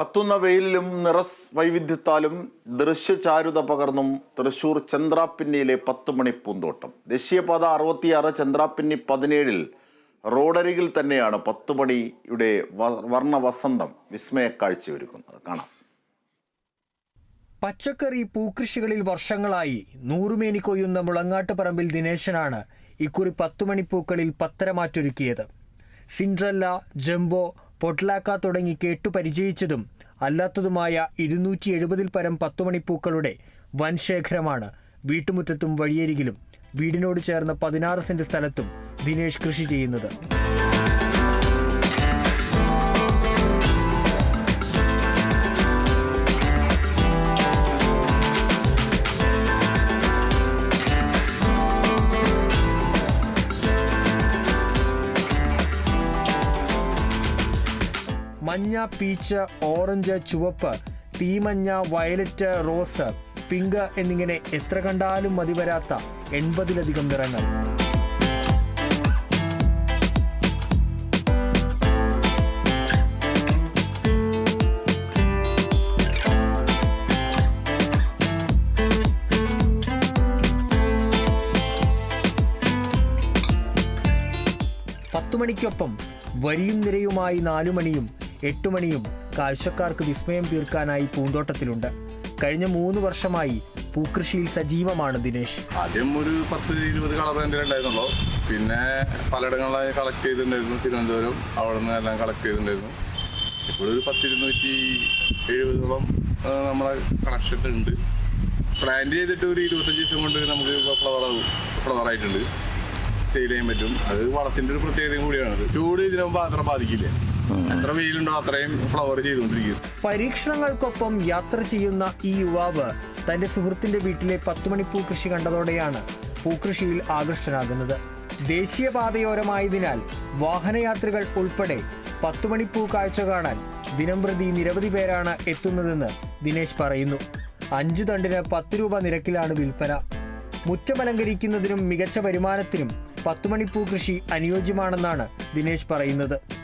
കത്തുന്ന വെയിലിലും നിറസ് വൈവിധ്യത്താലും ദൃശ്യചാരുത പകർന്നും തൃശൂർ ചന്ദ്രാപ്പിന്നിയിലെ പത്ത് മണി പൂന്തോട്ടം. ദേശീയപാത അറുപത്തിയാറ് ചന്ദ്രാപ്പിന്നി പതിനേഴിൽ റോഡരികിൽ തന്നെയാണ് പത്ത് മണിയുടെ വ- വർണ വസന്തം വിസ്മയ കാണാം. പച്ചക്കറി പൂക്കൃഷികളിൽ വർഷങ്ങളായി നൂറുമേനി കൊയ്യുന്ന മുളങ്ങാട്ടുപറമ്പിൽ ദിനേശനാണ് ഇക്കുറി പത്തുമണിപ്പൂക്കളിൽ പത്തരമാറ്റൊരുക്കിയത് സിൻഡ്രല്ല ജംബോ പൊട്ട്ലാക്ക തുടങ്ങി കേട്ടു പരിചയിച്ചതും അല്ലാത്തതുമായ ഇരുന്നൂറ്റി എഴുപതിൽ പരം പത്തുമണിപ്പൂക്കളുടെ വൻ ശേഖരമാണ് വീട്ടുമുറ്റത്തും വഴിയരികിലും വീടിനോട് ചേർന്ന പതിനാറ് സെന്റ് സ്ഥലത്തും ദിനേശ് കൃഷി ചെയ്യുന്നത്. മഞ്ഞ പീച്ച് ഓറഞ്ച് ചുവപ്പ് തീമഞ്ഞ വയലറ്റ് റോസ് പിങ്ക് എന്നിങ്ങനെ എത്ര കണ്ടാലും മതി വരാത്ത എൺപതിലധികം നിറങ്ങൾ. പത്തുമണിക്കൊപ്പം വരിയും നിരയുമായി നാലു മണിയും എട്ടു മണിയും കാഴ്ചക്കാർക്ക് വിസ്മയം തീർക്കാനായി പൂന്തോട്ടത്തിലുണ്ട്. കഴിഞ്ഞ മൂന്ന് വർഷമായി പൂക്കൃഷിയിൽ സജീവമാണ് ദിനേശ്. ആദ്യം ഒരു പത്ത് ഇരുപത് കളർ ഉണ്ടായിരുന്നുള്ളൂ പിന്നെ പലയിടങ്ങളിലായി കളക്ട് ചെയ്തിട്ടുണ്ടായിരുന്നു. തിരുവനന്തപുരം അവിടെ നിന്ന് എല്ലാം കളക്ട് ചെയ്തിട്ടുണ്ടായിരുന്നു. ഇപ്പോൾ ഒരു പത്തിരുന്നൂറ്റി എഴുപതോളം നമ്മളെ കളക്ഷൻ ഉണ്ട്. പ്ലാന്റ് ചെയ്തിട്ട് ഒരു ഇരുപത്തഞ്ച് ദിവസം കൊണ്ട് നമുക്ക് ഫ്ലവർ ഫ്ലവർ ആയിട്ടുണ്ട്. സെയിൽ ചെയ്യാൻ പറ്റും. അത് വളത്തിന്റെ ഒരു പ്രത്യേകതയും കൂടിയാണ്. ചൂട് ഇതിനു അത്ര ബാധിക്കില്ല? എത്ര വെയിലുണ്ടോ അത്രയും ഫ്ലവർ ചെയ്തുകൊണ്ടിരിക്കും പരീക്ഷണങ്ങൾക്കൊപ്പം യാത്ര ചെയ്യുന്ന ഈ യുവാവ് തന്റെ സുഹൃത്തിന്റെ വീട്ടിലെ പത്തുമണിപ്പൂ കൃഷി കണ്ടതോടെയാണ് പൂക്കൃഷിയിൽ ആകൃഷ്ടനാകുന്നത്. ദേശീയപാതയോരമായതിനാൽ വാഹനയാത്രികൾ ഉൾപ്പെടെ പത്തുമണിപ്പൂ കാഴ്ച കാണാൻ ദിനംപ്രതി നിരവധി പേരാണ് എത്തുന്നതെന്ന് ദിനേശ് പറയുന്നു. അഞ്ചു തണ്ടിന് പത്ത് രൂപ നിരക്കിലാണ് വിൽപ്പന. മുറ്റമലങ്കരിക്കുന്നതിനും മികച്ച വരുമാനത്തിനും പത്തുമണിപ്പൂ കൃഷി അനുയോജ്യമാണെന്നാണ് ദിനേശ് പറയുന്നത്.